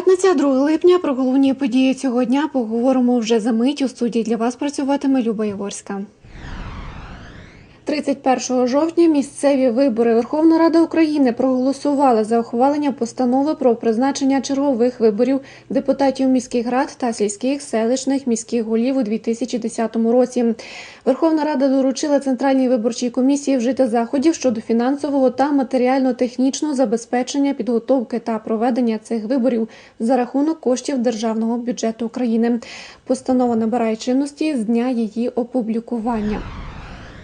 П'ятниця, 2 липня. Про головні події цього дня поговоримо вже за мить. У студії для вас працюватиме Люба Яворська. 31 жовтня місцеві вибори Верховна Рада України проголосувала за ухвалення постанови про призначення чергових виборів депутатів міських рад та сільських селищних міських голів у 2010 році. Верховна Рада доручила Центральній виборчій комісії вжити заходів щодо фінансового та матеріально-технічного забезпечення підготовки та проведення цих виборів за рахунок коштів державного бюджету України. Постанова набирає чинності з дня її опублікування.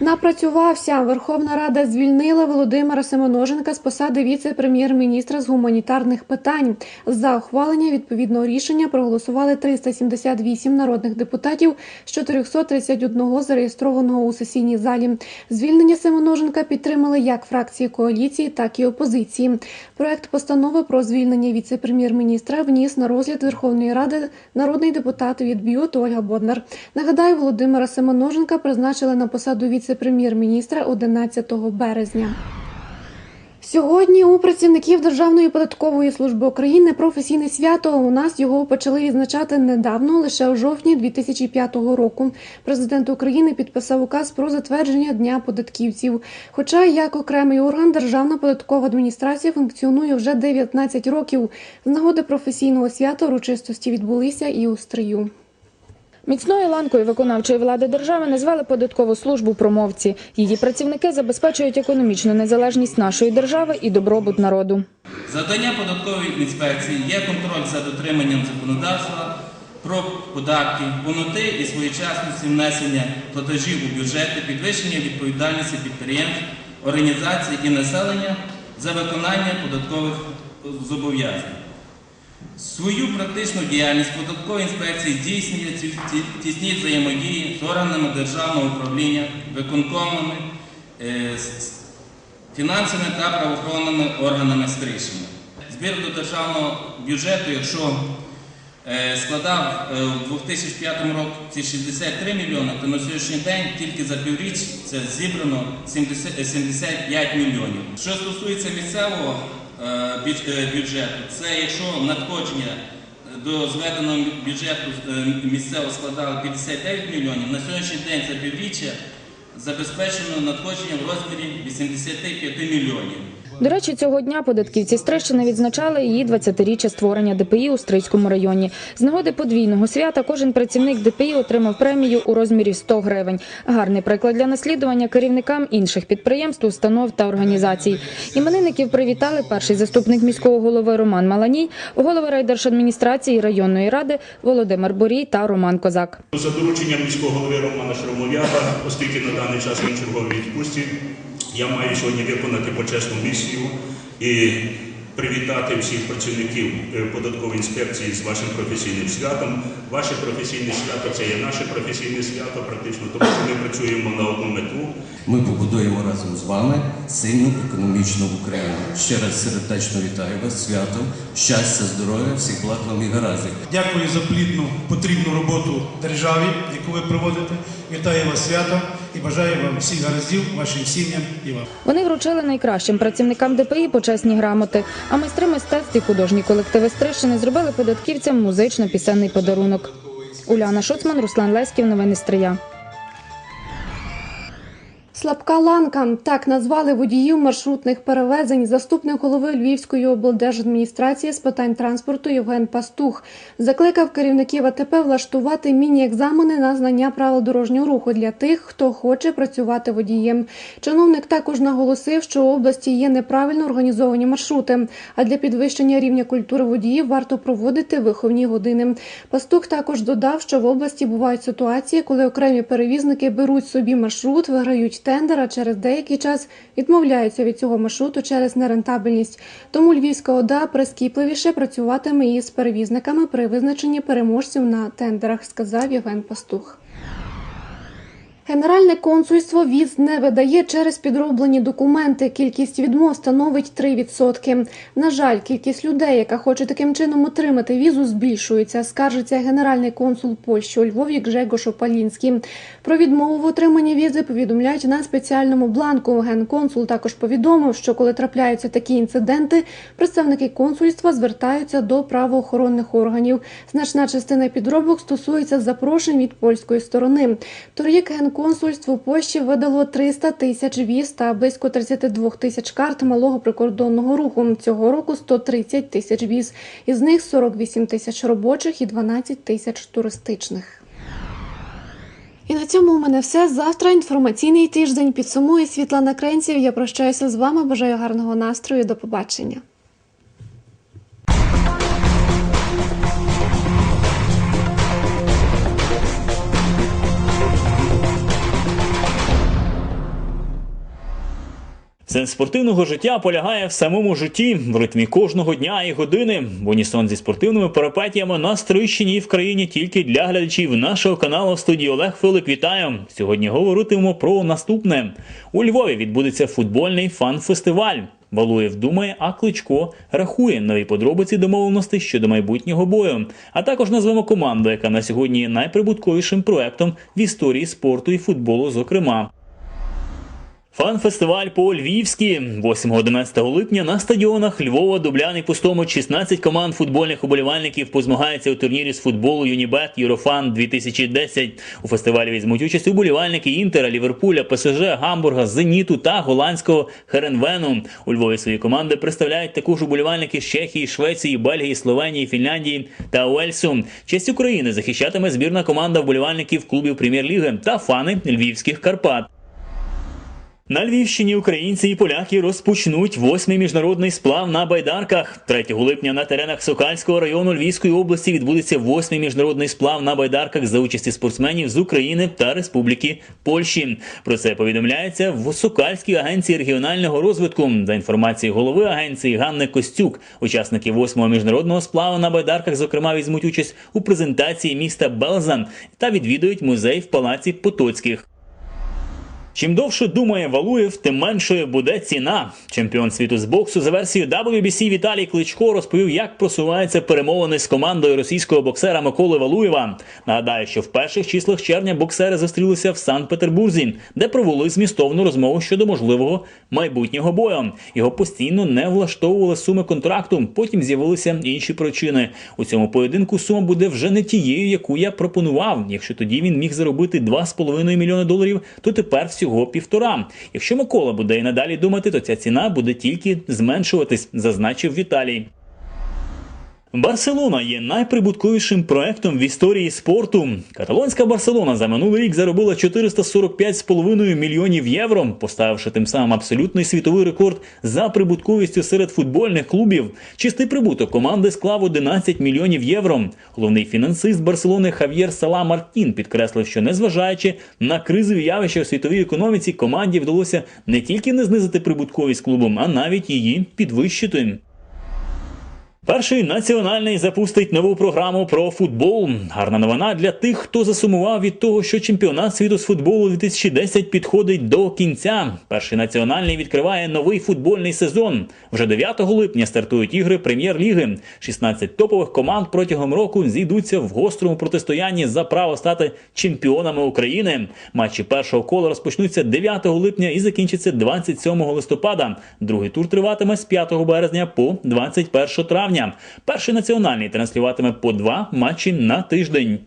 Напрацювався. Верховна Рада звільнила Володимира Семеноженка з посади віце-прем'єр-міністра з гуманітарних питань. За ухвалення відповідного рішення проголосували 378 народних депутатів з 431 зареєстрованого у сесійній залі. Звільнення Семеноженка підтримали як фракції коаліції, так і опозиції. Проект постанови про звільнення віце-прем'єр-міністра вніс на розгляд Верховної Ради народний депутат від БЮТ Ольга Боднар. Нагадаю, Володимира Семеноженка призначили на посаду віце-прем'єр-міністра 11 березня. Сьогодні у працівників Державної податкової служби України професійне свято. У нас його почали відзначати недавно, лише у жовтні 2005 року. Президент України підписав указ про затвердження Дня податківців. Хоча як окремий орган Державна податкова адміністрація функціонує вже 19 років. З нагоди професійного свята урочистості відбулися і у стрию. Міцною ланкою виконавчої влади держави назвали податкову службу промовці. Її працівники забезпечують економічну незалежність нашої держави і добробут народу. Завдання податкової інспекції є контроль за дотриманням законодавства про податки, повноти і своєчасності внесення платежів у бюджети, підвищення відповідальності підприємств, організацій і населення за виконання податкових зобов'язань. Свою практичну діяльність податкової інспекції здійснює ті- ті- тісні взаємодії з органами державного управління, виконкомами, е, фінансовими та правоохоронними органами стришення. Збір до державного бюджету, якщо е, складав е, у 2005 році 63 мільйони, то на сьогоднішній день тільки за півріч це зібрано 70 е, 75 мільйонів. Що стосується місцевого бюджету, це якщо надходження до зведеного бюджету е, місцево складали 59 мільйонів, на сьогоднішній день за півріччя забезпечено надходження в розмірі 85 мільйонів. До речі, цього дня податківці Стрищини відзначали її 20-річчя створення ДПІ у Стрийському районі. З нагоди подвійного свята кожен працівник ДПІ отримав премію у розмірі 100 гривень. Гарний приклад для наслідування керівникам інших підприємств, установ та організацій. Іменинників привітали перший заступник міського голови Роман Маланій, голови райдержадміністрації районної ради Володимир Борій та Роман Козак. За дорученням міського голови Романа Шаромов'яга, оскільки на даний час він черговий відпустці, я маю сьогодні виконати почесну місію і привітати всіх працівників е, податкової інспекції з вашим професійним святом. Ваше професійне свято це є наше професійне свято, практично тому що ми працюємо на одну мету. Ми побудуємо разом з вами сильну економічну Україну. Ще раз сердечно вітаю вас святом, щастя, здоров'я, всіх благ вам і гараздів. Дякую за плідну потрібну роботу державі, яку ви проводите. Вітаю вас святом і бажаю вам всіх гараздів, вашим сім'ям і вам. Вони вручили найкращим працівникам ДПІ почесні грамоти. А майстри мистецтв і художні колективи Стрищини зробили податківцям музично-пісенний подарунок. Уляна Шуцман, Руслан Леськів. Новини Стрия. Слабка ланка так назвали водіїв маршрутних перевезень. Заступник голови Львівської облдержадміністрації з питань транспорту Євген Пастух закликав керівників АТП влаштувати міні-екзамени на знання правил дорожнього руху для тих, хто хоче працювати водієм. Чиновник також наголосив, що у області є неправильно організовані маршрути. А для підвищення рівня культури водіїв варто проводити виховні години. Пастух також додав, що в області бувають ситуації, коли окремі перевізники беруть собі маршрут, виграють тендер, а через деякий час відмовляються від цього маршруту через нерентабельність. Тому Львівська ОДА прискіпливіше працюватиме із перевізниками при визначенні переможців на тендерах, сказав Євген Пастух. Генеральне консульство віз не видає через підроблені документи. Кількість відмов становить 3%. На жаль, кількість людей, яка хоче таким чином отримати візу, збільшується. Скаржиться генеральний консул Польщі у Львові Гжегош Опалінський. Про відмову в отриманні візи повідомляють на спеціальному бланку. Генконсул також повідомив, що коли трапляються такі інциденти, представники консульства звертаються до правоохоронних органів. Значна частина підробок стосується запрошень від польської сторони. Торік генконсульство Польщі видало 300 тисяч віз та близько 32 тисяч карт малого прикордонного руху. Цього року 130 тисяч віз. Із них 48 тисяч робочих і 12 тисяч туристичних. І на цьому у мене все. Завтра інформаційний тиждень підсумує Світлана Кренців. Я прощаюся з вами. Бажаю гарного настрою. До побачення. Сенс спортивного життя полягає в самому житті, в ритмі кожного дня і години. В унісон зі спортивними перипетіями на Стрийщині і в країні тільки для глядачів нашого каналу в студії Олег Филик. Вітаю! Сьогодні говоритимемо про наступне. У Львові відбудеться футбольний фан-фестиваль. Валуєв думає, а Кличко рахує нові подробиці домовленостей щодо майбутнього бою. А також назвемо команду, яка на сьогодні є найприбутковішим проектом в історії спорту і футболу, зокрема. Фан-фестиваль по Львівськи 8-11 липня на стадіонах Львова, Дублян і Пустомут 16 команд футбольних уболівальників позмагаються у турнірі з футболу Юнібет Єврофан 2010. У фестивалі візьмуть участь уболівальники Інтера, Ліверпуля, ПСЖ, Гамбурга, Зеніту та голландського Херенвену. У Львові свої команди представляють також уболівальники з Чехії, Швеції, Бельгії, Словенії, Фінляндії та Уельсу. Честь України захищатиме збірна команда вболівальників клубів прем'єр-ліги та фани львівських Карпат. На Львівщині українці і поляки розпочнуть восьмий міжнародний сплав на байдарках. 3 липня на теренах Сокальського району Львівської області відбудеться восьмий міжнародний сплав на байдарках за участі спортсменів з України та Республіки Польщі. Про це повідомляється в Сокальській агенції регіонального розвитку. За інформацією голови агенції Ганни Костюк, учасники восьмого міжнародного сплаву на байдарках, зокрема, візьмуть участь у презентації міста Белзан та відвідують музей в палаці Потоцьких. Чим довше думає Валуєв, тим меншою буде ціна. Чемпіон світу з боксу за версією WBC Віталій Кличко розповів, як просуваються перемовини з командою російського боксера Миколи Валуєва. Нагадаю, що в перших числах червня боксери зустрілися в Санкт-Петербурзі, де провели змістовну розмову щодо можливого майбутнього бою. Його постійно не влаштовували суми контракту. Потім з'явилися інші причини. У цьому поєдинку сума буде вже не тією, яку я пропонував. Якщо тоді він міг заробити 2,5 мільйони доларів, то тепер всього півтора. Якщо Микола буде і надалі думати, то ця ціна буде тільки зменшуватись, зазначив Віталій. Барселона є найприбутковішим проектом в історії спорту. Каталонська Барселона за минулий рік заробила 445,5 мільйонів євро, поставивши тим самим абсолютний світовий рекорд за прибутковістю серед футбольних клубів. Чистий прибуток команди склав 11 мільйонів євро. Головний фінансист Барселони Хав'єр Сала Мартін підкреслив, що незважаючи на кризові явища у світовій економіці, команді вдалося не тільки не знизити прибутковість клубу, а навіть її підвищити. Перший національний запустить нову програму про футбол. Гарна новина для тих, хто засумував від того, що чемпіонат світу з футболу 2010 підходить до кінця. Перший національний відкриває новий футбольний сезон. Вже 9 липня стартують ігри прем'єр-ліги. 16 топових команд протягом року зійдуться в гострому протистоянні за право стати чемпіонами України. Матчі першого кола розпочнуться 9 липня і закінчаться 27 листопада. Другий тур триватиме з 5 березня по 21 травня. Перший національний транслюватиме по два матчі на тиждень.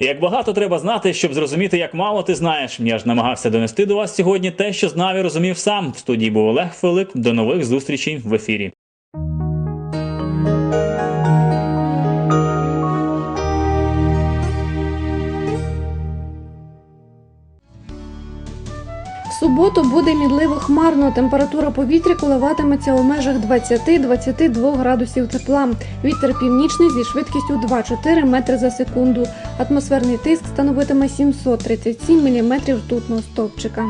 Як багато треба знати, щоб зрозуміти, як мало ти знаєш. Я ж намагався донести до вас сьогодні те, що знав і розумів сам. В студії був Олег Филик. До нових зустрічей в ефірі. Суботу буде мідливо хмарно. Температура повітря коливатиметься у межах 20-22 градусів тепла. Вітер північний зі швидкістю 2-4 метри за секунду. Атмосферний тиск становитиме 737 міліметрів ртутного стовпчика.